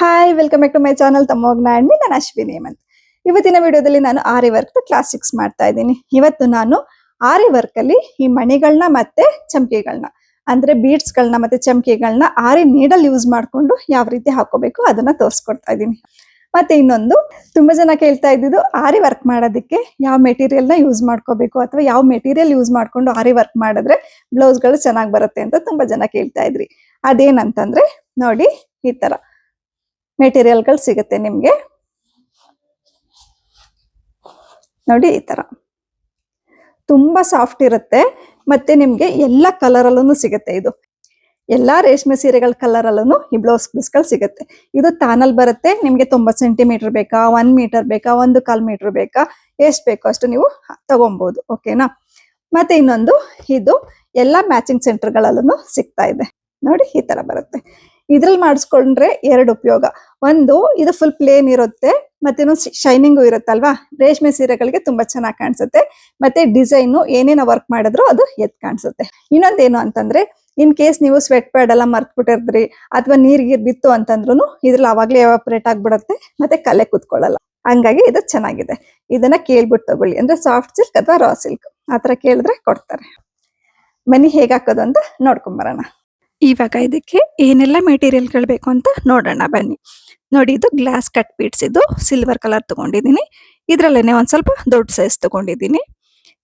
Hi welcome back to my channel ತಮ್ಮೋಗ್ನ and ನಾನು ಅಶ್ವಿನಿ ಹೇಮಂತ್ ಇವತ್ತಿನ ವಿಡಿಯೋದಲ್ಲಿ ನಾನು ಆರಿ ವರ್ಕ್ ಕ್ಲಾಸಿಕ್ಸ್ ಮಾಡ್ತಾ ಇದ್ದೀನಿ. ಇವತ್ತು ನಾನು ಆರಿ ವರ್ಕ್ ಅಲ್ಲಿ ಈ ಮಣಿಗಳನ್ನ ಮತ್ತೆ ಚಮಕಿಗಳನ್ನ ಅಂದ್ರೆ ಬೀಡ್ಸ್ ಗಳನ್ನ ಮತ್ತೆ ಚಮಕಿಗಳನ್ನ ಆರಿ ನೀಡಲ್ ಯೂಸ್ ಮಾಡಿಕೊಂಡು ಯಾವ ರೀತಿ ಹಾಕೋಬೇಕು ಅದನ್ನ ತೋರಿಸ್ಕೊಡ್ತಾ ಇದ್ದೀನಿ. ಮತ್ತೆ ಇನ್ನೊಂದು, ತುಂಬಾ ಜನ ಕೇಳ್ತಾ ಇದ್ದಿದ್ದು ಆರಿ ವರ್ಕ್ ಮಾಡೋದಕ್ಕೆ ಯಾವ ಮೆಟೀರಿಯಲ್ನ ಯೂಸ್ ಮಾಡ್ಕೋಬೇಕು ಅಥವಾ ಯಾವ ಮೆಟೀರಿಯಲ್ ಯೂಸ್ ಮಾಡ್ಕೊಂಡು ಆರಿ ವರ್ಕ್ ಮಾಡಿದ್ರೆ ಬ್ಲೌಸ್ಗಳು ಚೆನ್ನಾಗಿ ಬರುತ್ತೆ ಅಂತ ತುಂಬಾ ಜನ ಕೇಳ್ತಾ ಇದ್ರಿ. ಅದೇನಂತಂದ್ರೆ, ನೋಡಿ ಈ ತರ. ಮೆಟೀರಿಯಲ್ಗಳು ಸಿಗುತ್ತೆ ನಿಮ್ಗೆ. ನೋಡಿ ಈ ತರ. ತುಂಬಾ ಸಾಫ್ಟ್ ಇರುತ್ತೆ ಮತ್ತೆ ನಿಮ್ಗೆ ಎಲ್ಲ ಕಲರ್ ಅಲ್ಲೂ ಸಿಗುತ್ತೆ ಇದು. ಎಲ್ಲಾ ರೇಷ್ಮೆ ಸೀರೆಗಳ ಕಲರ್ ಅಲ್ಲೂ ಈ ಬ್ಲೌಸ್ ಪೀಸ್ಗಳು ಸಿಗುತ್ತೆ. ಇದು ತಾನಲ್ಲಿ ಬರುತ್ತೆ, ನಿಮ್ಗೆ ತೊಂಬತ್ತು ಸೆಂಟಿಮೀಟರ್ ಬೇಕಾ ಒನ್ ಮೀಟರ್ ಬೇಕಾ, ಒಂದು ಕಾಲ್ ಮೀಟರ್ ಬೇಕಾ, ಎಷ್ಟು ಬೇಕೋ ಅಷ್ಟು ನೀವು ತಗೊಬಹುದು ಓಕೆನಾ ಮತ್ತೆ ಇನ್ನೊಂದು, ಇದು ಎಲ್ಲ ಮ್ಯಾಚಿಂಗ್ ಸೆಂಟರ್ಗಳಲ್ಲೂ ಸಿಗ್ತಾ ಇದೆ. ನೋಡಿ ಈ ತರ ಬರುತ್ತೆ. ಇದ್ರಲ್ಲಿ ಮಾಡಿಸ್ಕೊಂಡ್ರೆ ಎರಡು ಉಪಯೋಗ. ಒಂದು, ಇದು ಫುಲ್ ಪ್ಲೇನ್ ಇರುತ್ತೆ, ಮತ್ತೆ ಶೈನಿಂಗು ಇರುತ್ತಲ್ವಾ? ರೇಷ್ಮೆ ಸೀರೆಗಳಿಗೆ ತುಂಬಾ ಚೆನ್ನಾಗಿ ಕಾಣಿಸುತ್ತೆ. ಮತ್ತೆ ಡಿಸೈನು ಏನೇನ ವರ್ಕ್ ಮಾಡಿದ್ರು ಅದು ಎದ್ ಕಾಣಿಸುತ್ತೆ. ಇನ್ನೊಂದೇನು ಅಂತಂದ್ರೆ ಇನ್ ಕೇಸ್ ನೀವು ಸ್ವೆಟ್ ಪ್ಯಾಡ್ ಎಲ್ಲ ಮರ್ತ್ಬಿಟ್ಟಿರ್ತೀರಿ ಅಥವಾ ನೀರ್ ಗೀರ್ ಬಿತ್ತು ಅಂತಂದ್ರು ಇದ್ರಲ್ಲಿ ಅವಾಗ್ಲೇ ಎವಾಪರೇಟ್ ಆಗ್ಬಿಡುತ್ತೆ, ಮತ್ತೆ ಕಲೆ ಕುತ್ಕೊಳ್ಳಲ್ಲ. ಹಂಗಾಗಿ ಇದು ಚೆನ್ನಾಗಿದೆ. ಇದನ್ನ ಕೇಳ್ಬಿಟ್ಟು ತಗೊಳ್ಳಿ. ಅಂದ್ರೆ ಸಾಫ್ಟ್ ಸಿಲ್ಕ್ ಅಥವಾ ರಾ ಸಿಲ್ಕ್ ಆತರ ಕೇಳಿದ್ರೆ ಕೊಡ್ತಾರೆ. ಮನಿ ಹೇಗೆ ಹಾಕೋದು ಅಂತ ನೋಡ್ಕೊಂಬರೋಣ ಇವಾಗ ಇದಕ್ಕೆ ಏನೆಲ್ಲ ಮೆಟೀರಿಯಲ್ಗಳು ಬೇಕು ಅಂತ ನೋಡೋಣ, ಬನ್ನಿ. ನೋಡಿ, ಇದು ಗ್ಲಾಸ್ ಕಟ್ ಬೀಡ್ಸ್ ಇದು ಸಿಲ್ವರ್ ಕಲರ್ ತಗೊಂಡಿದ್ದೀನಿ. ಇದ್ರಲ್ಲೇನೆ ಒಂದು ಸ್ವಲ್ಪ ದೊಡ್ಡ ಸೈಜ್ ತಗೊಂಡಿದ್ದೀನಿ.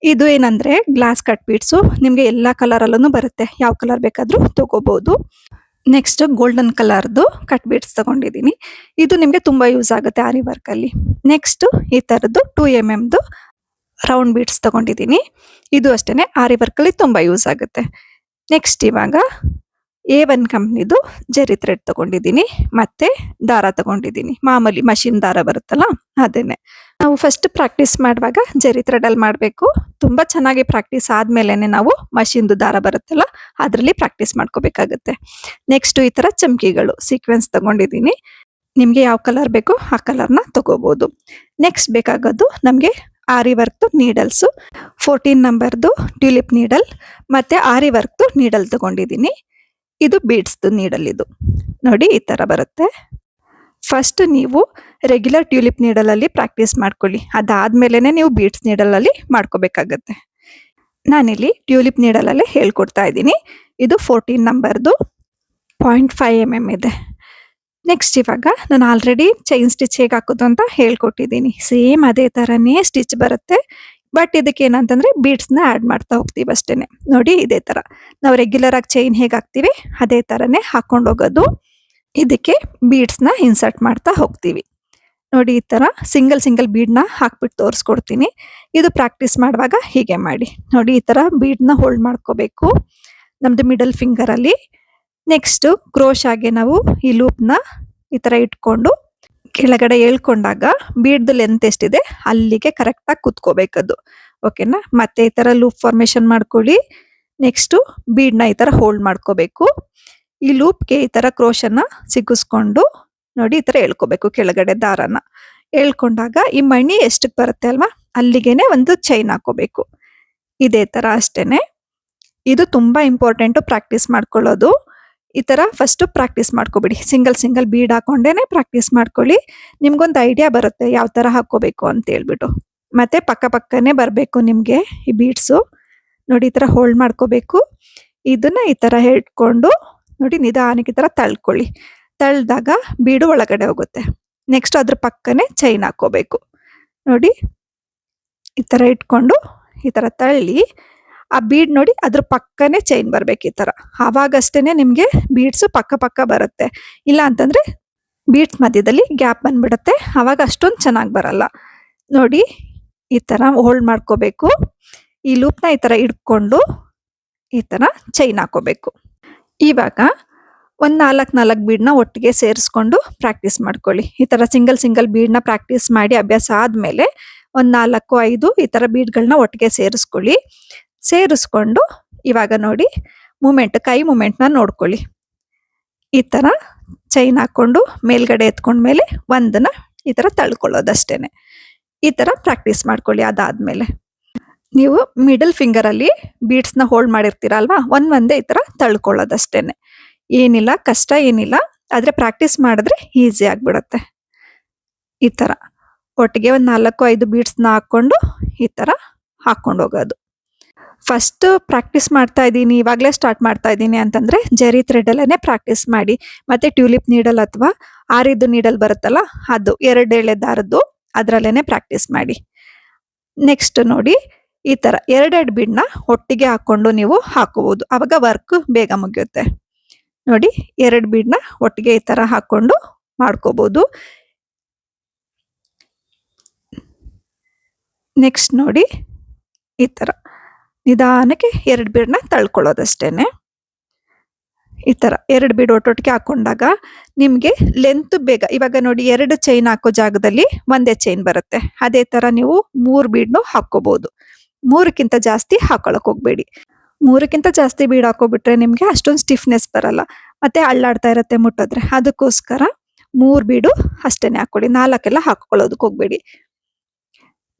ಇದು ಏನಂದ್ರೆ ಗ್ಲಾಸ್ ಕಟ್ ಬೀಡ್ಸು ನಿಮ್ಗೆ ಎಲ್ಲಾ ಕಲರ್ ಅಲ್ಲೂ ಬರುತ್ತೆ. ಯಾವ ಕಲರ್ ಬೇಕಾದ್ರೂ ತಗೋಬಹುದು ನೆಕ್ಸ್ಟ್ ಗೋಲ್ಡನ್ ಕಲರ್ದು ಕಟ್ ಬೀಟ್ಸ್ ತಗೊಂಡಿದ್ದೀನಿ. ಇದು ನಿಮಗೆ ತುಂಬಾ ಯೂಸ್ ಆಗುತ್ತೆ ಆರಿ ವರ್ಕ್ ಅಲ್ಲಿ. ನೆಕ್ಸ್ಟ್ ಈ ಥರದ್ದು ಟೂ ಎಂ ಎಮ್ದು ರೌಂಡ್ ಬೀಟ್ಸ್ ತಗೊಂಡಿದ್ದೀನಿ. ಇದು ಅಷ್ಟೇನೆ ಆರಿ ವರ್ಕ್ ಅಲ್ಲಿ ತುಂಬಾ ಯೂಸ್ ಆಗುತ್ತೆ. ನೆಕ್ಸ್ಟ್ ಇವಾಗ ಎ ಒನ್ ಕಂಪ್ನಿದು ಜರಿ ಥ್ರೆಡ್ ತಗೊಂಡಿದ್ದೀನಿ, ಮತ್ತೆ ದಾರ ತಗೊಂಡಿದ್ದೀನಿ. ಮಾಮೂಲಿ ಮಷಿನ್ ದಾರ ಬರುತ್ತಲ್ಲ ಅದೇನೆ ನಾವು ಫಸ್ಟ್ ಪ್ರಾಕ್ಟೀಸ್ ಮಾಡುವಾಗ ಜರಿ ಥ್ರೆಡಲ್ಲಿ ಮಾಡಬೇಕು. ತುಂಬಾ ಚೆನ್ನಾಗಿ ಪ್ರಾಕ್ಟೀಸ್ ಆದ್ಮೇಲೆನೆ ನಾವು ಮಷಿನ್ದು ದಾರ ಬರುತ್ತಲ್ಲ, ಅದರಲ್ಲಿ ಪ್ರಾಕ್ಟೀಸ್ ಮಾಡ್ಕೋಬೇಕಾಗುತ್ತೆ. ನೆಕ್ಸ್ಟ್ ಈ ತರ ಚಮಕಿಗಳು ಸೀಕ್ವೆನ್ಸ್ ತಗೊಂಡಿದ್ದೀನಿ. ನಿಮಗೆ ಯಾವ ಕಲರ್ ಬೇಕೋ ಆ ಕಲರ್ನ ತಗೋಬಹುದು ನೆಕ್ಸ್ಟ್ ಬೇಕಾಗೋದು ನಮಗೆ ಆರಿ ವರ್ಕ್ದು ನೀಡಲ್ಸು ಫೋರ್ಟೀನ್ ನಂಬರ್ದು ಟ್ಯೂಲಿಪ್ ನೀಡಲ್ ಮತ್ತೆ ಆರಿ ವರ್ಕ್ದು ನೀಡಲ್ ತಗೊಂಡಿದ್ದೀನಿ. ಇದು ಬೀಡ್ಸ್ದು ಇದು. ನೋಡಿ ಈ ಥರ ಬರುತ್ತೆ. ಫಸ್ಟ್ ನೀವು ರೆಗ್ಯುಲರ್ ಟ್ಯೂಲಿಪ್ ನೀಡಲಲ್ಲಿ ಪ್ರಾಕ್ಟೀಸ್ ಮಾಡ್ಕೊಳ್ಳಿ. ಅದಾದಮೇಲೆ ನೀವು ಬೀಡ್ಸ್ ನೀಡಲಲ್ಲಿ ಮಾಡ್ಕೋಬೇಕಾಗತ್ತೆ. ನಾನಿಲ್ಲಿ ಟ್ಯೂಲಿಪ್ ನೀಡಲಲ್ಲಿ ಹೇಳ್ಕೊಡ್ತಾ ಇದ್ದೀನಿ. ಇದು ಫೋರ್ಟೀನ್ ನಂಬರ್ದು ಪಾಯಿಂಟ್ ಫೈವ್ ಎಂ ಎಂ ಇದೆ. ನೆಕ್ಸ್ಟ್ ಇವಾಗ ನಾನು ಆಲ್ರೆಡಿ ಚೈನ್ ಸ್ಟಿಚ್ ಹೇಗೆ ಹಾಕೋದು ಅಂತ ಹೇಳ್ಕೊಟ್ಟಿದ್ದೀನಿ. ಸೇಮ್ ಅದೇ ಥರನೇ ಸ್ಟಿಚ್ ಬರುತ್ತೆ. ಬಟ್ ಇದಕ್ಕೆ ಏನಂತಂದ್ರೆ ಬೀಡ್ಸ್ನ ಆಡ್ ಮಾಡ್ತಾ ಹೋಗ್ತೀವಿ ಅಷ್ಟೇನೆ. ನೋಡಿ ಇದೇ ತರ. ನಾವು ರೆಗ್ಯುಲರ್ ಆಗಿ ಚೈನ್ ಹೇಗೆ ಹಾಕ್ತೀವಿ? ಅದೇ ತರನೇ ಹಾಕೊಂಡು ಹೋಗೋದು. ಇದಕ್ಕೆ ಬೀಡ್ಸ್ನ ಇನ್ಸರ್ಟ್ ಮಾಡ್ತಾ ಹೋಗ್ತೀವಿ. ನೋಡಿ ಈ ತರ ಸಿಂಗಲ್ ಸಿಂಗಲ್ ಬೀಡ್ನ ಹಾಕ್ಬಿಟ್ಟು ತೋರಿಸ್ಕೊಡ್ತೀನಿ. ಇದು ಪ್ರಾಕ್ಟೀಸ್ ಮಾಡುವಾಗ ಹೀಗೆ ಮಾಡಿ. ನೋಡಿ ಈ ತರ ಬೀಡ್ನ ಹೋಲ್ಡ್ ಮಾಡ್ಕೋಬೇಕು. ನಮ್ಮದು ಮಿಡಲ್ ಫಿಂಗರ್ ಅಲ್ಲಿ. ನೆಕ್ಸ್ಟ್ ಕ್ರೋಶ್ ಆಗಿ ನಾವು ಈ ಲೂಪ್ನ ಈ ತರ ಇಟ್ಕೊಂಡು ಕೆಳಗಡೆ ಹೇಳ್ಕೊಂಡಾಗ ಬೀಡ್ದು ಲೆಂತ್ ಎಷ್ಟಿದೆ ಅಲ್ಲಿಗೆ ಕರೆಕ್ಟಾಗಿ ಕುತ್ಕೋಬೇಕದು. ಓಕೆನಾ ಮತ್ತೆ ಈ ತರ ಲೂಪ್ ಫಾರ್ಮೇಷನ್ ಮಾಡ್ಕೊಳ್ಳಿ. ನೆಕ್ಸ್ಟ್ ಬೀಡ್ನ ಈ ತರ ಹೋಲ್ಡ್ ಮಾಡ್ಕೋಬೇಕು. ಈ ಲೂಪ್ಗೆ ಈ ತರ ಕ್ರೋಶನ್ನ ಸಿಗಿಸ್ಕೊಂಡು ನೋಡಿ ಈ ತರ ಹೇಳ್ಕೋಬೇಕು ಕೆಳಗಡೆ ದಾರನ. ಹೇಳ್ಕೊಂಡಾಗ ಈ ಮಣಿ ಎಷ್ಟಕ್ಕೆ ಬರುತ್ತೆ ಅಲ್ವಾ? ಅಲ್ಲಿಗೇನೆ ಒಂದು ಚೈನ್ ಹಾಕೋಬೇಕು ಇದೇ ತರ ಅಷ್ಟೇನೆ. ಇದು ತುಂಬಾ ಇಂಪಾರ್ಟೆಂಟ್ ಪ್ರಾಕ್ಟೀಸ್ ಮಾಡ್ಕೊಳ್ಳೋದು. ಈ ಥರ ಫಸ್ಟು ಪ್ರಾಕ್ಟೀಸ್ ಮಾಡ್ಕೊಬಿಡಿ. ಸಿಂಗಲ್ ಸಿಂಗಲ್ ಬೀಡ್ ಹಾಕೊಂಡೇನೆ ಪ್ರಾಕ್ಟೀಸ್ ಮಾಡ್ಕೊಳ್ಳಿ. ನಿಮ್ಗೊಂದು ಐಡಿಯಾ ಬರುತ್ತೆ ಯಾವ ಥರ ಹಾಕ್ಕೋಬೇಕು ಅಂತ ಹೇಳ್ಬಿಟ್ಟು. ಮತ್ತು ಪಕ್ಕ ಪಕ್ಕನೆ ಬರಬೇಕು ನಿಮಗೆ ಈ ಬೀಡ್ಸು ನೋಡಿ ಈ ಥರ ಹೋಲ್ಡ್ ಮಾಡ್ಕೋಬೇಕು. ಇದನ್ನು ಈ ಥರ ಹಿಡ್ಕೊಂಡು ನೋಡಿ ನಿಧಾನಕ್ಕೆ ಈ ಥರ ತಳ್ಕೊಳ್ಳಿ. ತಳ್ಳಿದಾಗ ಬೀಡು ಒಳಗಡೆ ಹೋಗುತ್ತೆ. ನೆಕ್ಸ್ಟ್ ಅದ್ರ ಪಕ್ಕನೇ ಚೈನ್ ಹಾಕ್ಕೋಬೇಕು. ನೋಡಿ ಈ ಥರ ಇಟ್ಕೊಂಡು ಈ ಥರ ತಳ್ಳಿ ಆ ಬೀಡ್ ನೋಡಿ ಅದ್ರ ಪಕ್ಕನೆ ಚೈನ್ ಬರಬೇಕು ಈ ತರ. ಅವಾಗಷ್ಟೇನೆ ನಿಮಗೆ ಬೀಡ್ಸ್ ಪಕ್ಕ ಪಕ್ಕ ಬರುತ್ತೆ. ಇಲ್ಲ ಅಂತಂದ್ರೆ ಬೀಡ್ಸ್ ಮಧ್ಯದಲ್ಲಿ ಗ್ಯಾಪ್ ಬಂದ್ಬಿಡುತ್ತೆ. ಆವಾಗ ಅಷ್ಟೊಂದು ಚೆನ್ನಾಗಿ ಬರಲ್ಲ. ನೋಡಿ ಈ ತರ ಹೋಲ್ಡ್ ಮಾಡ್ಕೋಬೇಕು. ಈ ಲೂಪ್ನ ಈ ತರ ಇಟ್ಕೊಂಡು ಈ ತರ ಚೈನ್ ಹಾಕೋಬೇಕು. ಇವಾಗ ಒಂದು ನಾಲ್ಕು ನಾಲ್ಕು ಬೀಡ್ನ ಒಟ್ಟಿಗೆ ಸೇರಿಸ್ಕೊಂಡು ಪ್ರಾಕ್ಟೀಸ್ ಮಾಡ್ಕೊಳ್ಳಿ. ಈ ತರ ಸಿಂಗಲ್ ಸಿಂಗಲ್ ಬೀಡ್ನ ಪ್ರಾಕ್ಟೀಸ್ ಮಾಡಿ ಅಭ್ಯಾಸ ಆದಮೇಲೆ ಒಂದು ನಾಲ್ಕು ಐದು ಈ ತರ ಬೀಡ್ಗಳನ್ನ ಒಟ್ಟಿಗೆ ಸೇರಿಸ್ಕೊಳ್ಳಿ. ಸೇರಿಸ್ಕೊಂಡು ಇವಾಗ ನೋಡಿ ಮೂಮೆಂಟ್ ಕೈ ಮೂಮೆಂಟ್ನ ನೋಡ್ಕೊಳ್ಳಿ. ಈ ಥರ ಚೈನ್ ಹಾಕ್ಕೊಂಡು ಮೇಲ್ಗಡೆ ಎತ್ಕೊಂಡ್ಮೇಲೆ ಒಂದನ್ನು ಈ ಥರ ತಳ್ಕೊಳ್ಳೋದಷ್ಟೇ ಈ ಥರ ಪ್ರಾಕ್ಟೀಸ್ ಮಾಡ್ಕೊಳ್ಳಿ ಅದಾದಮೇಲೆ. ನೀವು ಮಿಡಲ್ ಫಿಂಗರಲ್ಲಿ ಬೀಡ್ಸ್ನ ಹೋಲ್ಡ್ ಮಾಡಿರ್ತೀರ ಅಲ್ವಾ ಒಂದು ಒಂದೇ ಈ ಥರ ತಳ್ಕೊಳ್ಳೋದಷ್ಟೇ ಏನಿಲ್ಲ, ಕಷ್ಟ ಏನಿಲ್ಲ, ಆದರೆ ಪ್ರಾಕ್ಟೀಸ್ ಮಾಡಿದ್ರೆ ಈಸಿ ಆಗಿಬಿಡುತ್ತೆ. ಈ ಥರ ಒಟ್ಟಿಗೆ ಒಂದು ನಾಲ್ಕು, ಐದು ಬೀಡ್ಸ್ನ ಹಾಕ್ಕೊಂಡು ಈ ಥರ ಹಾಕ್ಕೊಂಡು ಹೋಗೋದು. ಫಸ್ಟ್ ಪ್ರಾಕ್ಟೀಸ್ ಮಾಡ್ತಾ ಇದ್ದೀನಿ, ಇವಾಗಲೇ ಸ್ಟಾರ್ಟ್ ಮಾಡ್ತಾ ಇದ್ದೀನಿ ಅಂತಂದ್ರೆ ಜರಿ ಥ್ರೆಡ್ ಅಲ್ಲೇ ಪ್ರಾಕ್ಟೀಸ್ ಮಾಡಿ. ಮತ್ತೆ ಟ್ಯೂಲಿಪ್ ನೀಡಲ್ ಅಥವಾ ಆರಿದ್ದು ನೀಡಲ್ ಬರುತ್ತಲ್ಲ, ಅದು ಎರಡು ಎಳೆ ದಾರದ್ದು ಅದರಲ್ಲೇ ಪ್ರಾಕ್ಟೀಸ್ ಮಾಡಿ. ನೆಕ್ಸ್ಟ್ ನೋಡಿ, ಈ ತರ ಎರಡೆರಡು ಬಿಡ್ನ ಒಟ್ಟಿಗೆ ಹಾಕೊಂಡು ನೀವು ಹಾಕೋಬಹುದು ಆವಾಗ ವರ್ಕ್ ಬೇಗ ಮುಗಿಯುತ್ತೆ. ನೋಡಿ, ಎರಡು ಬೀಡ್ನ ಒಟ್ಟಿಗೆ ಈ ತರ ಹಾಕೊಂಡು ಮಾಡ್ಕೋಬಹುದು ನೆಕ್ಸ್ಟ್ ನೋಡಿ, ಈ ತರ. ನಿಧಾನಕ್ಕೆ ಎರಡು ಬೀಡನ್ನ ತಳ್ಕೊಳ್ಳೋದಷ್ಟೇ ಈ ಥರ ಎರಡು ಬೀಡ್ ಒಟ್ಟೊಟ್ಟಿಗೆ ಹಾಕೊಂಡಾಗ ನಿಮಗೆ ಲೆಂತ್ ಬೇಗ, ಇವಾಗ ನೋಡಿ ಎರಡು ಚೈನ್ ಹಾಕೋ ಜಾಗದಲ್ಲಿ ಒಂದೇ ಚೈನ್ ಬರುತ್ತೆ. ಅದೇ ಥರ ನೀವು ಮೂರು ಬೀಡ್ನು ಹಾಕ್ಕೋಬೋದು. ಮೂರಕ್ಕಿಂತ ಜಾಸ್ತಿ ಹಾಕೊಳಕ್ ಹೋಗ್ಬೇಡಿ. ಮೂರಕ್ಕಿಂತ ಜಾಸ್ತಿ ಬೀಡ್ ಹಾಕೋಬಿಟ್ರೆ ನಿಮಗೆ ಅಷ್ಟೊಂದು ಸ್ಟಿಫ್ನೆಸ್ ಬರಲ್ಲ. ಮತ್ತೆ ಅಳ್ಳಾಡ್ತಾ ಇರುತ್ತೆ ಮುಟ್ಟಿದ್ರೆ. ಅದಕ್ಕೋಸ್ಕರ ಮೂರು ಬೀಡು ಅಷ್ಟೇನೆ ಹಾಕೊಳ್ಳಿ ನಾಲ್ಕೆಲ್ಲ ಹಾಕ್ಕೊಳ್ಳೋದಕ್ಕೆ ಹೋಗ್ಬೇಡಿ.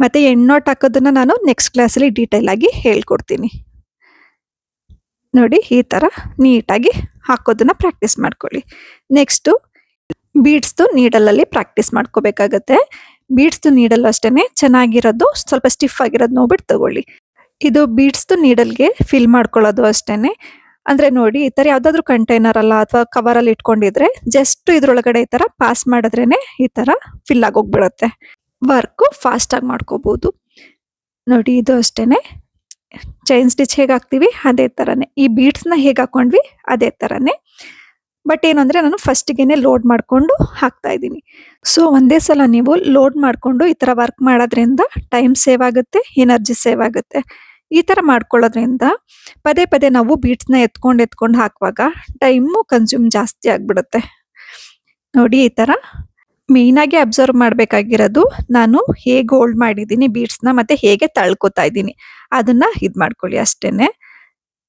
ಮತ್ತೆ ಎಣ್ಣೊಟ್ಟು ಹಾಕೋದನ್ನು ನಾನು ನೆಕ್ಸ್ಟ್ ಕ್ಲಾಸಲ್ಲಿ ಡೀಟೇಲ್ ಆಗಿ ಹೇಳ್ಕೊಡ್ತೀನಿ. ನೋಡಿ, ಈ ತರ ನೀಟಾಗಿ ಹಾಕೋದನ್ನ ಪ್ರಾಕ್ಟೀಸ್ ಮಾಡ್ಕೊಳ್ಳಿ. ನೆಕ್ಸ್ಟ್ ಬೀಡ್ಸ್ದು ನೀಡಲಲ್ಲಿ ಪ್ರಾಕ್ಟೀಸ್ ಮಾಡ್ಕೋಬೇಕಾಗತ್ತೆ. ಬೀಡ್ಸ್ದು ನೀಡಲ್ ಅಷ್ಟೇನೆ ಚೆನ್ನಾಗಿರೋದು, ಸ್ವಲ್ಪ ಸ್ಟಿಫ್ ಆಗಿರೋದು ನೋಡ್ಬಿಟ್ಟು ತಗೊಳ್ಳಿ. ಇದು ಬೀಡ್ಸ್ದು ನೀಡಲ್ಗೆ ಫಿಲ್ ಮಾಡ್ಕೊಳ್ಳೋದು ಅಷ್ಟೇನೆ. ಅಂದ್ರೆ ನೋಡಿ, ಈ ತರ ಯಾವುದಾದ್ರೂ ಕಂಟೈನರ್ ಅಲ್ಲ ಅಥವಾ ಕವರ್ ಅಲ್ಲಿ ಇಟ್ಕೊಂಡಿದ್ರೆ ಜಸ್ಟ್ ಇದರೊಳಗಡೆ ಈ ತರ ಪಾಸ್ ಮಾಡಿದ್ರೇ ಈ ತರ ಫಿಲ್ ಆಗೋಗ್ಬಿಡತ್ತೆ. ವರ್ಕ್ ಫಾಸ್ಟಾಗಿ ಮಾಡ್ಕೋಬೋದು. ನೋಡಿ, ಇದು ಅಷ್ಟೇ ಚೈನ್ ಸ್ಟಿಚ್ ಹೇಗೆ ಹಾಕ್ತೀವಿ? ಅದೇ ಥರನೇ ಈ ಬೀಡ್ಸ್ನ ಹೇಗೆ ಹಾಕೊಂಡ್ವಿ? ಅದೇ ಥರನೇ ಬಟ್ ಏನಂದರೆ, ನಾನು ಫಸ್ಟಿಗೆ ಲೋಡ್ ಮಾಡಿಕೊಂಡು ಹಾಕ್ತಾ ಇದ್ದೀನಿ. ಸೊ ಒಂದೇ ಸಲ ನೀವು ಲೋಡ್ ಮಾಡಿಕೊಂಡು ಈ ಥರ ವರ್ಕ್ ಮಾಡೋದ್ರಿಂದ ಟೈಮ್ ಸೇವ್ ಆಗುತ್ತೆ ಎನರ್ಜಿ ಸೇವ್ ಆಗುತ್ತೆ. ಈ ಥರ ಮಾಡ್ಕೊಳ್ಳೋದ್ರಿಂದ ಪದೇ ಪದೇ ನಾವು ಬೀಟ್ಸ್ನ ಎತ್ಕೊಂಡು ಎತ್ಕೊಂಡು ಹಾಕುವಾಗ ಟೈಮು ಕನ್ಸ್ಯೂಮ್ ಜಾಸ್ತಿ ಆಗಿಬಿಡುತ್ತೆ. ನೋಡಿ, ಈ ತರ. ಮೇನ್ ಆಗಿ ಅಬ್ಸರ್ವ್ ಮಾಡಬೇಕಾಗಿರೋದು ನಾನು ಹೇಗೆ ಹೋಲ್ಡ್ ಮಾಡಿದ್ದೀನಿ ನ ಮತ್ತೆ ಹೇಗೆ ತಳ್ಕೊತಾ ಇದ್ದೀನಿ. ಅದನ್ನ ಇದು ಮಾಡ್ಕೊಳ್ಳಿ ಅಷ್ಟೇನೆ.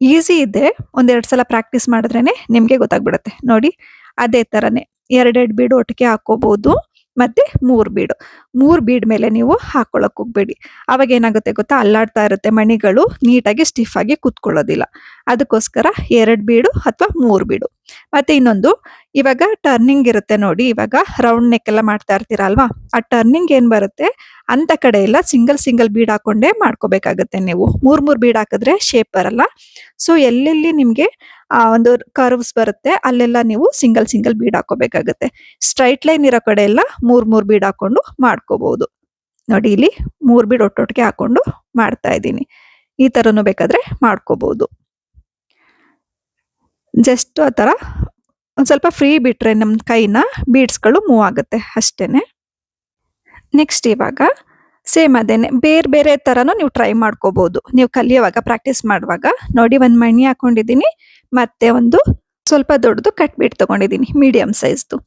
ಈಸಿ ಇದೆ. ಒಂದೆರಡು ಸಲ ಪ್ರಾಕ್ಟೀಸ್ ಮಾಡಿದ್ರೇನೆ ನಿಮಗೆ ಗೊತ್ತಾಗ್ಬಿಡುತ್ತೆ. ನೋಡಿ, ಅದೇ ತರನೇ. ಎರಡೆರಡು ಬೀಡು ಒಟ್ಟಿಗೆ ಹಾಕೋಬಹುದು ಮತ್ತೆ ಮೂರು ಬೀಡು ಮೂರು ಬೀಡ್ ಮೇಲೆ ನೀವು ಹಾಕೊಳಕ್ ಹೋಗ್ಬೇಡಿ. ಅವಾಗ ಏನಾಗುತ್ತೆ ಗೊತ್ತಾ? ಅಲ್ಲಾಡ್ತಾ ಇರುತ್ತೆ ಮಣಿಗಳು, ನೀಟಾಗಿ ಸ್ಟಿಫ್ ಆಗಿ ಕೂತ್ಕೊಳ್ಳೋದಿಲ್ಲ. ಅದಕ್ಕೋಸ್ಕರ ಎರಡು ಬೀಡು ಅಥವಾ ಮೂರು ಬೀಡು ಮತ್ತೆ ಇನ್ನೊಂದು, ಇವಾಗ ಟರ್ನಿಂಗ್ ಇರುತ್ತೆ ನೋಡಿ, ಇವಾಗ ರೌಂಡ್ ನೆಕ್ ಎಲ್ಲ ಮಾಡ್ತಾ ಇರ್ತೀರಾ ಅಲ್ವಾ ಆ ಟರ್ನಿಂಗ್ ಏನ್ ಬರುತ್ತೆ? ಅಂತ ಕಡೆ ಎಲ್ಲ ಸಿಂಗಲ್ ಸಿಂಗಲ್ ಬೀಡ್ ಹಾಕೊಂಡೇ ಮಾಡ್ಕೋಬೇಕಾಗತ್ತೆ ನೀವು. ಮೂರ್ ಮೂರ್ ಬೀಡ್ ಹಾಕಿದ್ರೆ ಶೇಪ್ ಬರಲ್ಲ. ಸೊ ಎಲ್ಲೆಲ್ಲಿ ನಿಮ್ಗೆ ಒಂದು ಕರ್ವ್ಸ್ ಬರುತ್ತೆ, ಅಲ್ಲೆಲ್ಲ ನೀವು ಸಿಂಗಲ್ ಸಿಂಗಲ್ ಬೀಡ್ ಹಾಕೋಬೇಕಾಗತ್ತೆ. ಸ್ಟ್ರೈಟ್ ಲೈನ್ ಇರೋ ಕಡೆ ಎಲ್ಲ ಮೂರ್ ಮೂರ್ ಬೀಡ್ ಹಾಕೊಂಡು ಮಾಡ್ಕೋಬಹುದು ನೋಡಿ, ಇಲ್ಲಿ ಮೂರ್ ಬೀಡ್ ಒಟ್ಟೊಟ್ಟಿಗೆ ಹಾಕೊಂಡು ಮಾಡ್ತಾ ಇದ್ದೀನಿ. ಈ ತರನು ಬೇಕಾದ್ರೆ ಮಾಡ್ಕೋಬಹುದು ಜಸ್ಟ್ ಆ ಥರ ಒಂದು ಸ್ವಲ್ಪ ಫ್ರೀ ಬಿಟ್ಟರೆ ನಮ್ಮ ಕೈನ ಬೀಡ್ಸ್ಗಳು ಮೂವ್ ಆಗುತ್ತೆ ಅಷ್ಟೇ ನೆಕ್ಸ್ಟ್ ಇವಾಗ ಸೇಮ್ ಅದೇನೆ. ಬೇರೆ ಬೇರೆ ಥರನೂ ನೀವು ಟ್ರೈ ಮಾಡ್ಕೋಬೋದು. ನೀವು ಕಲಿಯುವಾಗ ಪ್ರಾಕ್ಟೀಸ್ ಮಾಡುವಾಗ. ನೋಡಿ ಒಂದು ಮಣಿ ಹಾಕೊಂಡಿದ್ದೀನಿ. ಮತ್ತೆ ಒಂದು ಸ್ವಲ್ಪ ದೊಡ್ಡದು ಕಟ್ ಬೀಟ್ ತೊಗೊಂಡಿದ್ದೀನಿ ಮೀಡಿಯಮ್ ಸೈಜ್ದು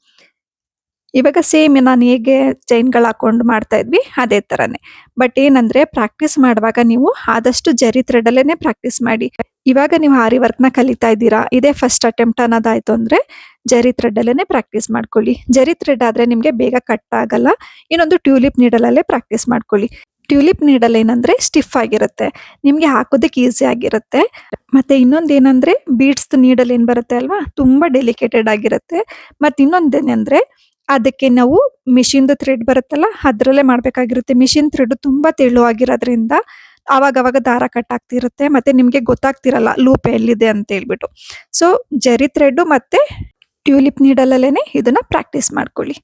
ಇವಾಗ ಸೇಮ್ ನಾನು ಹೇಗೆ ಚೈನ್ಗಳು ಹಾಕೊಂಡು ಮಾಡ್ತಾ ಇದ್ವಿ, ಅದೇ ಥರನೇ. ಬಟ್ ಏನಂದರೆ ಪ್ರಾಕ್ಟೀಸ್ ಮಾಡುವಾಗ ನೀವು ಆದಷ್ಟು ಜರಿ ಥ್ರೆಡಲ್ಲೇ ಪ್ರಾಕ್ಟೀಸ್ ಮಾಡಿ. ಇವಾಗ ನೀವು ಹಾರಿ ವರ್ಕ್ನ ಕಲಿತಾ ಇದ್ದೀರಾ? ಇದೇ ಫಸ್ಟ್ ಅಟೆಂಪ್ಟ್ ಅನ್ನೋದಾಯ್ತು ಅಂದ್ರೆ ಜರಿ ಥ್ರೆಡ್ ಅಲ್ಲೇನೆ ಪ್ರಾಕ್ಟೀಸ್ ಮಾಡ್ಕೊಳ್ಳಿ. ಜರಿ ಥ್ರೆಡ್ ಆದ್ರೆ ನಿಮಗೆ ಬೇಗ ಕಟ್ ಆಗಲ್ಲ. ಇನ್ನೊಂದು ಟ್ಯೂಲಿಪ್ ನೀಡಲಲ್ಲೇ ಪ್ರಾಕ್ಟೀಸ್ ಮಾಡ್ಕೊಳ್ಳಿ. ಟ್ಯೂಲಿಪ್ ನೀಡಲ್ ಏನಂದ್ರೆ ಸ್ಟಿಫ್ ಆಗಿರುತ್ತೆ. ನಿಮಗೆ ಹಾಕೋದಕ್ಕೆ ಈಸಿ ಆಗಿರುತ್ತೆ. ಮತ್ತೆ ಇನ್ನೊಂದು ಏನಂದ್ರೆ ಬೀಡ್ಸ್ ನೀಡಲ್ ಏನು ಬರುತ್ತೆ ಅಲ್ವಾ? ತುಂಬಾ ಡೆಲಿಕೇಟೆಡ್ ಆಗಿರುತ್ತೆ. ಮತ್ತೆ ಏನಂದರೆ ಅದಕ್ಕೆ ನಾವು ಮಿಷಿನ್ದು ಥ್ರೆಡ್ ಬರುತ್ತಲ್ಲ, ಅದ್ರಲ್ಲೇ ಮಾಡಬೇಕಾಗಿರುತ್ತೆ. ಮಿಷಿನ್ ಥ್ರೆಡ್ ತುಂಬಾ ತೆಳುವಾಗಿರೋದ್ರಿಂದ ಅವಾಗ ದಾರ ಕಟ್ ಆಗ್ತಿರುತ್ತೆ ಮತ್ತೆ ನಿಮಗೆ ಗೊತ್ತಾಗ್ತಿರಲ್ಲ ಲೂಪ್ ಎಲ್ಲಿದೆ ಅಂತ ಹೇಳ್ಬಿಟ್ಟು. ಸೊ ಜರಿ ಥ್ರೆಡ್ ಮತ್ತೆ ಟ್ಯೂಲಿಪ್ ನೀಡಲಲ್ಲೇ ಇದನ್ನ ಪ್ರಾಕ್ಟೀಸ್ ಮಾಡ್ಕೊಳ್ಳಿ.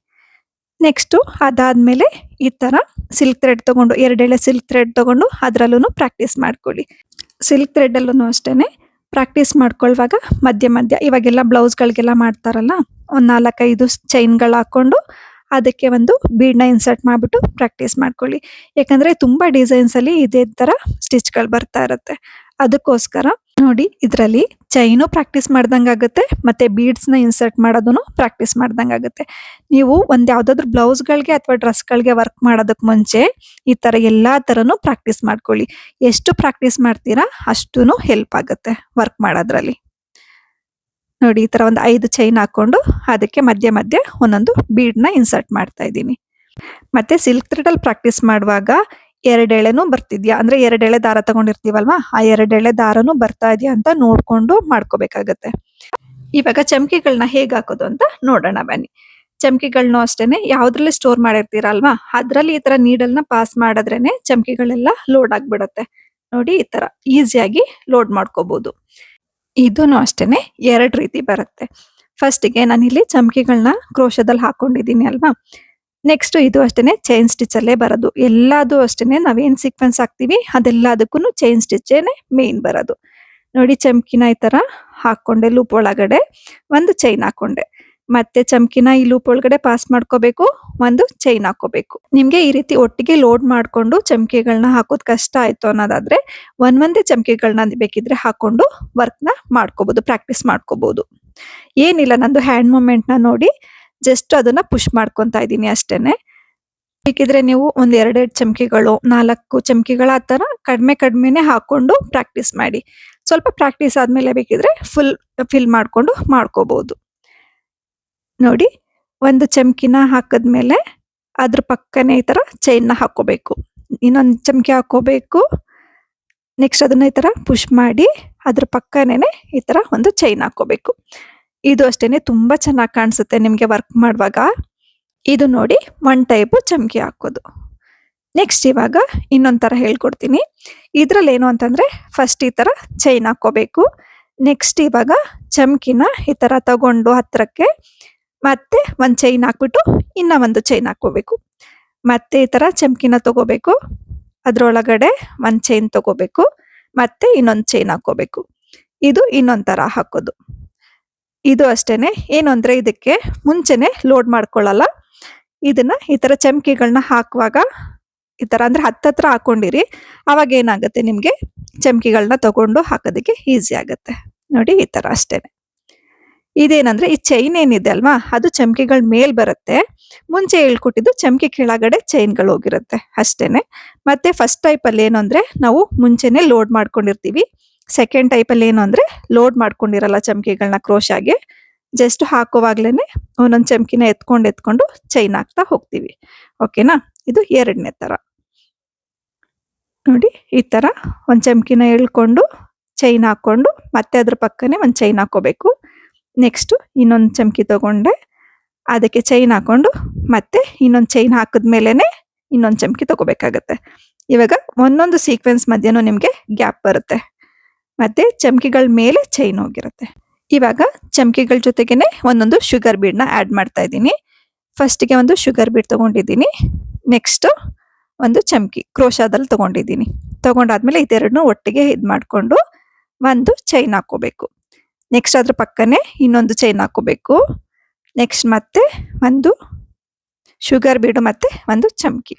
ನೆಕ್ಸ್ಟ್ ಅದಾದಮೇಲೆ ಈ ತರ ಸಿಲ್ಕ್ ಥ್ರೆಡ್ ತಗೊಂಡು, ಎರಡೆಳೆ ಸಿಲ್ಕ್ ಥ್ರೆಡ್ ತಗೊಂಡು ಅದರಲ್ಲೂ ಪ್ರಾಕ್ಟೀಸ್ ಮಾಡ್ಕೊಳ್ಳಿ. ಸಿಲ್ಕ್ ಥ್ರೆಡ್ ಅಷ್ಟೇ ಪ್ರಾಕ್ಟೀಸ್ ಮಾಡ್ಕೊಳ್ಳುವಾಗ ಮಧ್ಯ ಮಧ್ಯ ಇವಾಗೆಲ್ಲ ಬ್ಲೌಸ್ಗಳಿಗೆಲ್ಲ ಮಾಡ್ತಾರಲ್ಲ, ಒಂದು ನಾಲ್ಕೈದು ಚೈನ್ಗಳು ಹಾಕೊಂಡು ಅದಕ್ಕೆ ಒಂದು ಬೀಡ್ನ ಇನ್ಸರ್ಟ್ ಮಾಡಿಬಿಟ್ಟು ಪ್ರಾಕ್ಟೀಸ್ ಮಾಡ್ಕೊಳ್ಳಿ. ಯಾಕಂದರೆ ತುಂಬ ಡಿಸೈನ್ಸಲ್ಲಿ ಇದೇ ಥರ ಸ್ಟಿಚ್ಗಳು ಬರ್ತಾ ಇರುತ್ತೆ. ಅದಕ್ಕೋಸ್ಕರ ನೋಡಿ, ಇದರಲ್ಲಿ ಚೈನು ಪ್ರಾಕ್ಟೀಸ್ ಮಾಡ್ದಂಗೆ ಆಗುತ್ತೆ, ಮತ್ತು ಬೀಡ್ಸ್ನ ಇನ್ಸರ್ಟ್ ಮಾಡೋದನ್ನು ಪ್ರಾಕ್ಟೀಸ್ ಮಾಡ್ದಂಗಾಗುತ್ತೆ ನೀವು ಒಂದು ಯಾವುದಾದ್ರೂ ಬ್ಲೌಸ್ಗಳಿಗೆ ಅಥವಾ ಡ್ರೆಸ್ಗಳಿಗೆ ವರ್ಕ್ ಮಾಡೋದಕ್ಕೆ ಮುಂಚೆ ಈ ಥರ ಎಲ್ಲ ಥರನೂ ಪ್ರಾಕ್ಟೀಸ್ ಮಾಡ್ಕೊಳ್ಳಿ. ಎಷ್ಟು ಪ್ರಾಕ್ಟೀಸ್ ಮಾಡ್ತೀರಾ ಅಷ್ಟೂ ಹೆಲ್ಪ್ ಆಗುತ್ತೆ ವರ್ಕ್ ಮಾಡೋದ್ರಲ್ಲಿ. ನೋಡಿ, ಈ ತರ ಒಂದು ಐದು ಚೈನ್ ಹಾಕೊಂಡು ಅದಕ್ಕೆ ಮಧ್ಯ ಮಧ್ಯ ಒಂದೊಂದು ಬೀಡ್ನ ಇನ್ಸರ್ಟ್ ಮಾಡ್ತಾ ಇದ್ದೀನಿ. ಮತ್ತೆ ಸಿಲ್ಕ್ ಥ್ರೆಡ್ ಅಲ್ಲಿ ಪ್ರಾಕ್ಟೀಸ್ ಮಾಡುವಾಗ ಎರಡೆಳೆನೂ ಬರ್ತಿದ್ಯಾ? ಅಂದ್ರೆ ಎರಡೆಳೆ ದಾರ ತಗೊಂಡಿರ್ತೀವಲ್ವಾ? ಆ ಎರಡೆಳೆ ದಾರನು ಬರ್ತಾ ಇದೆಯಾ ಅಂತ ನೋಡ್ಕೊಂಡು ಮಾಡ್ಕೋಬೇಕಾಗತ್ತೆ. ಇವಾಗ ಚಮಕಿಗಳನ್ನ ಹೇಗ್ ಹಾಕೋದು ಅಂತ ನೋಡೋಣ ಬನ್ನಿ. ಚಮಕಿಗಳನ್ನೂ ಅಷ್ಟೇನೆ, ಯಾವ್ದ್ರಲ್ಲಿ ಸ್ಟೋರ್ ಮಾಡಿರ್ತೀರಲ್ವಾ? ಅದ್ರಲ್ಲಿ ಈ ತರ ನೀಡಲ್ನ ಪಾಸ್ ಮಾಡಿದ್ರೇನೆ ಚಮಕಿಗಳೆಲ್ಲ ಲೋಡ್ ಆಗ್ಬಿಡತ್ತೆ. ನೋಡಿ, ಈ ತರ ಈಸಿಯಾಗಿ ಲೋಡ್ ಮಾಡ್ಕೋಬಹುದು ಇದೂನು ಅಷ್ಟೇ ಎರಡು ರೀತಿ ಬರುತ್ತೆ. ಫಸ್ಟಿಗೆ ನಾನಿಲ್ಲಿ ಚಮಕಿಗಳನ್ನ ಕ್ರೋಶದಲ್ಲಿ ಹಾಕೊಂಡಿದೀನಿ ಅಲ್ವಾ? ನೆಕ್ಸ್ಟ್ ಇದು ಅಷ್ಟೇ ಚೈನ್ ಸ್ಟಿಚಲ್ಲೇ ಬರೋದು. ಎಲ್ಲದೂ ಅಷ್ಟೇನೆ ನಾವೇನು ಸೀಕ್ವೆನ್ಸ್ ಹಾಕ್ತೀವಿ ಅದೆಲ್ಲದಕ್ಕೂ ಚೈನ್ ಸ್ಟಿಚ್ಚೇನೆ ಮೇನ್ ಬರೋದು. ನೋಡಿ ಚಮಕಿನ ಈ ಥರ ಹಾಕ್ಕೊಂಡೆ ಲೂಪ್ ಒಳಗಡೆ, ಒಂದು ಚೈನ್ ಹಾಕೊಂಡೆ ಮತ್ತೆ ಚಮಕಿನ ಈ ಲೂಪ್ ಒಳಗಡೆ ಪಾಸ್ ಮಾಡ್ಕೋಬೇಕು, ಒಂದು ಚೈನ್ ಹಾಕೋಬೇಕು ನಿಮಗೆ ಈ ರೀತಿ ಒಟ್ಟಿಗೆ ಲೋಡ್ ಮಾಡಿಕೊಂಡು ಚಮಕಿಗಳನ್ನ ಹಾಕೋದು ಕಷ್ಟ ಆಯಿತು ಅನ್ನೋದಾದರೆ ಒಂದೊಂದೇ ಒಂದೇ ಚಮಕಿಗಳನ್ನ ಬೇಕಿದ್ರೆ ಹಾಕೊಂಡು ವರ್ಕ್ ಮಾಡ್ಕೋಬಹುದು ಪ್ರಾಕ್ಟೀಸ್ ಮಾಡ್ಕೋಬಹುದು ಏನಿಲ್ಲ, ನಂದು ಹ್ಯಾಂಡ್ ಮೂಮೆಂಟ್ನ ನೋಡಿ ಜಸ್ಟ್ ಅದನ್ನ ಪುಷ್ ಮಾಡ್ಕೊತಾ ಇದ್ದೀನಿ ಅಷ್ಟೇನೆ. ಬೇಕಿದ್ರೆ ನೀವು ಒಂದ್ ಎರಡೆರಡು ಚಮಕಿಗಳು, ನಾಲ್ಕು ಚಮಕಿಗಳ ಆ ಕಡಿಮೆ ಕಡಿಮೆನೆ ಹಾಕೊಂಡು ಪ್ರಾಕ್ಟೀಸ್ ಮಾಡಿ. ಸ್ವಲ್ಪ ಪ್ರಾಕ್ಟೀಸ್ ಆದ್ಮೇಲೆ ಬೇಕಿದ್ರೆ ಫುಲ್ ಫಿಲ್ ಮಾಡ್ಕೊಂಡು ಮಾಡ್ಕೋಬಹುದು ನೋಡಿ, ಒಂದು ಚಮಕಿನ ಹಾಕದ್ಮೇಲೆ ಅದ್ರ ಪಕ್ಕನೆ ಈ ತರ ಚೈನ್ನ ಹಾಕೋಬೇಕು ಇನ್ನೊಂದು ಚಮಕಿ ಹಾಕೋಬೇಕು ನೆಕ್ಸ್ಟ್ ಅದನ್ನ ಈ ತರ ಪುಷ್ ಮಾಡಿ ಅದ್ರ ಪಕ್ಕನೇ ಈ ತರ ಒಂದು ಚೈನ್ ಹಾಕೋಬೇಕು ಇದು ಅಷ್ಟೇನೆ ತುಂಬಾ ಚೆನ್ನಾಗಿ ಕಾಣಿಸುತ್ತೆ ನಿಮಗೆ ವರ್ಕ್ ಮಾಡುವಾಗ. ಇದು ನೋಡಿ ಒನ್ ಟೈಪ್ ಚಮಕಿ ಹಾಕೋದು. ನೆಕ್ಸ್ಟ್ ಇವಾಗ ಇನ್ನೊಂದು ಥರ ಹೇಳ್ಕೊಡ್ತೀನಿ. ಇದರಲ್ಲಿ ಏನು ಅಂತಂದ್ರೆ ಫಸ್ಟ್ ಈ ತರ ಚೈನ್ ಹಾಕೋಬೇಕು ನೆಕ್ಸ್ಟ್ ಇವಾಗ ಚಮಕಿನ ಈ ತರ ತಗೊಂಡು ಹತ್ತಿರಕ್ಕೆ ಮತ್ತೆ ಒಂದು ಚೈನ್ ಹಾಕ್ಬಿಟ್ಟು ಇನ್ನ ಒಂದು ಚೈನ್ ಹಾಕೋಬೇಕು ಮತ್ತೆ ಈ ತರ ಚಮಕಿನ ತಗೋಬೇಕು. ಅದರೊಳಗಡೆ ಒಂದು ಚೈನ್ ತಗೋಬೇಕು. ಮತ್ತೆ ಇನ್ನೊಂದು ಚೈನ್ ಹಾಕೋಬೇಕು ಇದು ಇನ್ನೊಂದು ತರ ಹಾಕೋದು. ಇದು ಅಷ್ಟೇನೆ, ಏನು ಅಂದರೆ ಇದಕ್ಕೆ ಮುಂಚೆನೆ ಲೋಡ್ ಮಾಡ್ಕೊಳ್ಳಲ್ಲ. ಇದನ್ನ ಈ ಥರ ಚಮಕಿಗಳನ್ನ ಹಾಕುವಾಗ, ಈ ಥರ ಅಂದರೆ ಹತ್ತತ್ರ ಹಾಕೊಂಡಿರಿ, ಅವಾಗ ಏನಾಗುತ್ತೆ ನಿಮಗೆ? ಚಮಕಿಗಳನ್ನ ತಗೊಂಡು ಹಾಕೋದಕ್ಕೆ ಈಸಿ ಆಗುತ್ತೆ. ನೋಡಿ ಈ ಥರ ಅಷ್ಟೇನೆ. ಇದೇನಂದ್ರೆ ಈ ಚೈನ್ ಏನಿದೆ ಅಲ್ವಾ, ಅದು ಚಮಕಿಗಳ ಮೇಲ್ ಬರುತ್ತೆ. ಮುಂಚೆ ಹೇಳ್ಕೊಟ್ಟಿದ್ದು ಚಮಕಿ ಕೆಳಗಡೆ ಚೈನ್ಗಳು ಹೋಗಿರುತ್ತೆ ಅಷ್ಟೇನೆ. ಮತ್ತೆ ಫಸ್ಟ್ ಟೈಪ್ ಅಲ್ಲಿ ಏನು ಅಂದ್ರೆ ನಾವು ಮುಂಚೆನೆ ಲೋಡ್ ಮಾಡ್ಕೊಂಡಿರ್ತೀವಿ. ಸೆಕೆಂಡ್ ಟೈಪ್ ಅಲ್ಲಿ ಏನು ಅಂದ್ರೆ ಲೋಡ್ ಮಾಡ್ಕೊಂಡಿರಲ್ಲ ಚಮಕಿಗಳನ್ನ ಆಗಿ ಜಸ್ಟ್ ಹಾಕುವಾಗ್ಲೇನೆ ಒಂದೊಂದು ಚಮಕಿನ ಎತ್ಕೊಂಡು ಎತ್ಕೊಂಡು ಚೈನ್ ಹಾಕ್ತಾ ಹೋಗ್ತೀವಿ. ಓಕೆನಾ ಇದು ಎರಡನೇ ತರ. ನೋಡಿ, ಈ ತರ ಒಂದ್ ಚಮಕಿನ ಎಳ್ಕೊಂಡು ಚೈನ್ ಹಾಕೊಂಡು ಮತ್ತೆ ಅದ್ರ ಪಕ್ಕನೆ ಒಂದ್ ಚೈನ್ ಹಾಕೋಬೇಕು ನೆಕ್ಸ್ಟ್ ಇನ್ನೊಂದು ಚಮಕಿ ತಗೊಂಡೆ. ಅದಕ್ಕೆ ಚೈನ್ ಹಾಕ್ಕೊಂಡು ಮತ್ತೆ ಇನ್ನೊಂದು ಚೈನ್ ಹಾಕಿದ್ಮೇಲೆ ಇನ್ನೊಂದು ಚಮಕಿ ತೊಗೋಬೇಕಾಗತ್ತೆ. ಇವಾಗ ಒಂದೊಂದು ಸೀಕ್ವೆನ್ಸ್ ಮಧ್ಯನೂ ನಿಮಗೆ ಗ್ಯಾಪ್ ಬರುತ್ತೆ. ಮತ್ತು ಚಮಕಿಗಳ ಮೇಲೆ ಚೈನ್ ಹೋಗಿರುತ್ತೆ. ಇವಾಗ ಚಮಕಿಗಳ ಜೊತೆಗೇ ಒಂದೊಂದು ಶುಗರ್ ಬೀಡನ್ನ ಆ್ಯಡ್ ಮಾಡ್ತಾ ಇದ್ದೀನಿ. ಫಸ್ಟಿಗೆ ಒಂದು ಶುಗರ್ ಬೀಡ್ ತಗೊಂಡಿದ್ದೀನಿ. ನೆಕ್ಸ್ಟು ಒಂದು ಚಮಕಿ ಕ್ರೋಶಾದಲ್ಲಿ ತೊಗೊಂಡಿದ್ದೀನಿ. ತೊಗೊಂಡಾದ್ಮೇಲೆ ಇದೆರಡನ್ನೂ ಒಟ್ಟಿಗೆ ಇದು ಮಾಡಿಕೊಂಡು ಒಂದು ಚೈನ್ ಹಾಕೋಬೇಕು ನೆಕ್ಸ್ಟ್ ಅದ್ರ ಪಕ್ಕನೆ ಇನ್ನೊಂದು ಚೈನ್ ಹಾಕೋಬೇಕು ನೆಕ್ಸ್ಟ್ ಮತ್ತೆ ಒಂದು ಶುಗರ್ ಬೀಡು ಮತ್ತೆ ಒಂದು ಚಮಕಿ.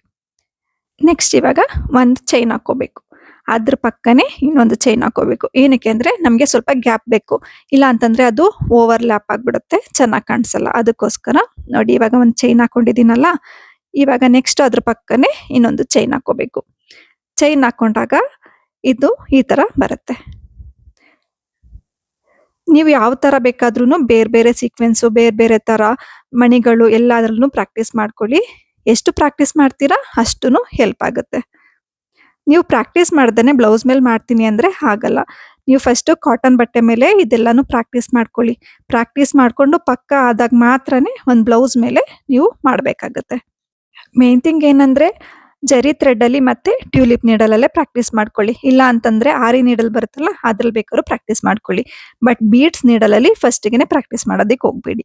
ನೆಕ್ಸ್ಟ್ ಇವಾಗ ಒಂದು ಚೈನ್ ಹಾಕೋಬೇಕು ಅದ್ರ ಪಕ್ಕನೆ ಇನ್ನೊಂದು ಚೈನ್ ಹಾಕೋಬೇಕು ಏನಕ್ಕೆ ಅಂದರೆ ನಮಗೆ ಸ್ವಲ್ಪ ಗ್ಯಾಪ್ ಬೇಕು. ಇಲ್ಲ ಅಂತಂದ್ರೆ ಅದು ಓವರ್ ಲ್ಯಾಪ್ ಆಗಿಬಿಡುತ್ತೆ. ಚೆನ್ನಾಗಿ ಕಾಣಿಸಲ್ಲ. ಅದಕ್ಕೋಸ್ಕರ ನೋಡಿ, ಇವಾಗ ಒಂದು ಚೈನ್ ಹಾಕೊಂಡಿದ್ದೀನಲ್ಲ? ಇವಾಗ ನೆಕ್ಸ್ಟ್ ಅದ್ರ ಪಕ್ಕನೆ ಇನ್ನೊಂದು ಚೈನ್ ಹಾಕೋಬೇಕು ಚೈನ್ ಹಾಕೊಂಡಾಗ ಇದು ಈ ಥರ ಬರುತ್ತೆ. ನೀವು ಯಾವ ತರ ಬೇಕಾದ್ರೂ ಬೇರೆ ಬೇರೆ ಸೀಕ್ವೆನ್ಸು ಬೇರೆ ಬೇರೆ ತರ ಮಣಿಗಳು ಎಲ್ಲಾದ್ರಲ್ಲೂ ಪ್ರಾಕ್ಟೀಸ್ ಮಾಡ್ಕೊಳ್ಳಿ. ಎಷ್ಟು ಪ್ರಾಕ್ಟೀಸ್ ಮಾಡ್ತೀರಾ ಅಷ್ಟು ಹೆಲ್ಪ್ ಆಗುತ್ತೆ. ನೀವು ಪ್ರಾಕ್ಟೀಸ್ ಮಾಡ್ದೇನೆ ಬ್ಲೌಸ್ ಮೇಲೆ ಮಾಡ್ತೀನಿ ಅಂದ್ರೆ ಆಗಲ್ಲ ನೀವು ಫಸ್ಟ್ ಕಾಟನ್ ಬಟ್ಟೆ ಮೇಲೆ ಇದೆಲ್ಲಾನು ಪ್ರಾಕ್ಟೀಸ್ ಮಾಡ್ಕೊಳ್ಳಿ. ಪ್ರಾಕ್ಟೀಸ್ ಮಾಡ್ಕೊಂಡು ಪಕ್ಕ ಆದಾಗ ಮಾತ್ರನೇ ಒಂದು ಬ್ಲೌಸ್ ಮೇಲೆ ನೀವು ಮಾಡಬೇಕಾಗತ್ತೆ. ಮೇನ್ ಥಿಂಗ್ ಏನಂದ್ರೆ ಜರಿ ಥ್ರೆಡ್ ಅಲ್ಲಿ ಮತ್ತೆ ಟ್ಯೂಲಿಪ್ ನೀಡಲಲ್ಲೇ ಪ್ರಾಕ್ಟೀಸ್ ಮಾಡ್ಕೊಳ್ಳಿ. ಇಲ್ಲ ಅಂತಂದ್ರೆ ಆರಿ ನೀಡಲ್ ಬರುತ್ತಲ್ಲ, ಅದ್ರಲ್ಲಿ ಬೇಕಾದ್ರೂ ಪ್ರಾಕ್ಟೀಸ್ ಮಾಡ್ಕೊಳ್ಳಿ. ಬಟ್ ಬೀಡ್ಸ್ ನೀಡಲಲ್ಲಿ ಅಲ್ಲಿ ಫಸ್ಟಿಗೆನೆ ಪ್ರಾಕ್ಟೀಸ್ ಮಾಡೋದಕ್ಕೆ ಹೋಗಬೇಡಿ.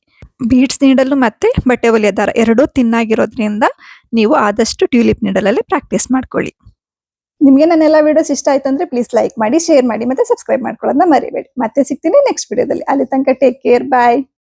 ಬೀಡ್ಸ್ ನೀಡಲು ಮತ್ತೆ ಬಟ್ಟೆ ಒಲೆಯ ದಾರ ಎರಡೂ ತಿನ್ನಾಗಿರೋದ್ರಿಂದ ನೀವು ಆದಷ್ಟು ಟ್ಯೂಲಿಪ್ ನೀಡಲಲ್ಲೇ ಪ್ರಾಕ್ಟೀಸ್ ಮಾಡ್ಕೊಳ್ಳಿ. ನಿಮಗೆ ನನ್ನೆಲ್ಲ ವಿಡಿಯೋಸ್ ಇಷ್ಟ ಆಯ್ತು ಅಂದ್ರೆ ಪ್ಲೀಸ್ ಲೈಕ್ ಮಾಡಿ ಶೇರ್ ಮಾಡಿ ಮತ್ತೆ ಸಬ್ಸ್ಕ್ರೈಬ್ ಮಾಡ್ಕೊಳ್ಳೋದನ್ನ ಮರಿಬೇಡಿ. ಮತ್ತೆ ಸಿಗ್ತೀನಿ ನೆಕ್ಸ್ಟ್ ವಿಡಿಯೋದಲ್ಲಿ ಅಲ್ಲಿ ತನಕ ಟೇಕ್ ಕೇರ್ ಬಾಯ್